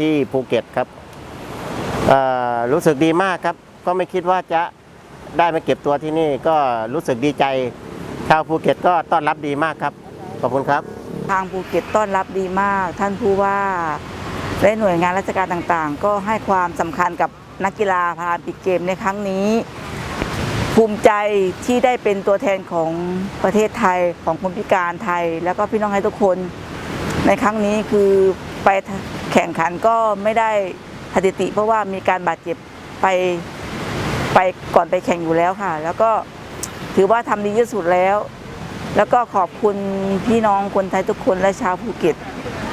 ที่ภูเก็ตครับรู้สึกดีมากครับ ก็ไม่คิดว่าจะได้มาเก็บตัวที่นี่ก็รู้สึกดีใจ ชาวภูเก็ตก็ต้อนรับดีมากครับ ขอบคุณครับ ทางภูเก็ตต้อนรับดีมาก ท่านผู้ว่าและหน่วยงานราชการต่างๆ ก็ให้ความสำคัญกับนักกีฬาพาราลิมปิกเกมในครั้งนี้ ภูมิใจที่ได้เป็นตัวแทนของประเทศไทยของคนพิการไทย แล้วก็พี่น้องให้ทุกคนในครั้งนี้คือไป แข่งขันก็ไม่ได้สถิติ เพราะว่ามีการบาดเจ็บไปไปก่อนไปแข่งอยู่แล้วค่ะ แล้วก็ถือว่าทำดีที่สุดแล้ว แล้วก็ขอบคุณพี่น้องคนไทยทุกคนและชาวภูเก็ต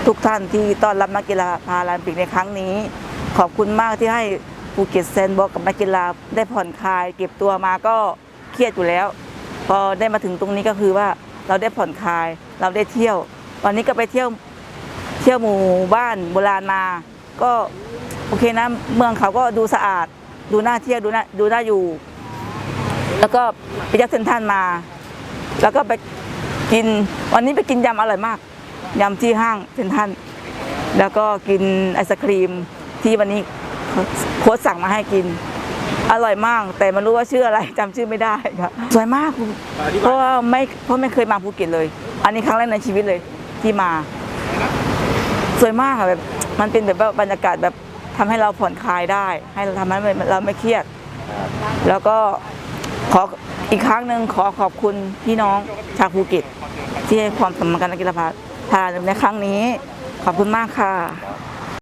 ทุกท่านที่ต้อนรับนักกีฬาพาราลิมปิกในครั้งนี้ ขอบคุณมากที่ให้ภูเก็ตแซนด์บ็อกกับนักกีฬาได้ผ่อนคลาย เก็บตัวมาก็เครียดอยู่แล้ว พอได้มาถึงตรงนี้ก็คือว่าเราได้ผ่อนคลาย เราได้เที่ยว วันนี้ก็ไปเที่ยว เที่ยวหมู่บ้านโบราณมา ก็โอเคนะเมืองเขาก็ดูสะอาด ดูน่าเที่ยวดูน่าดูน่าอยู่ แล้วก็ไปยักษ์เซนทรันมา แล้วก็ไปกินวันนี้ไปกินยำอร่อยมากยำที่ห้างเซนทรันแล้วก็กินไอศครีมที่วันนี้โค้ชสั่งมาให้กิน อร่อยมาก แต่ไม่รู้ว่าชื่ออะไรจำชื่อไม่ได้ครับสวยมากเพราะว่าไม่เพราะไม่เคยมาภูเก็ตเลย อันนี้ครั้งแรกในชีวิตเลยที่มา วยมากค่ะแบบมันเป็นแบบว่าบรรยากาศแบบทำให้เราผ่อนคลายได้ ให้เราทำให้เราไม่เครียด แล้วก็ขออีกครั้งหนึ่งขอขอบคุณพี่น้องชาวภูเก็ตที่ให้ความสำคัญกับกกีฬาพาราในครั้งนี้ ขอบคุณมากค่ะ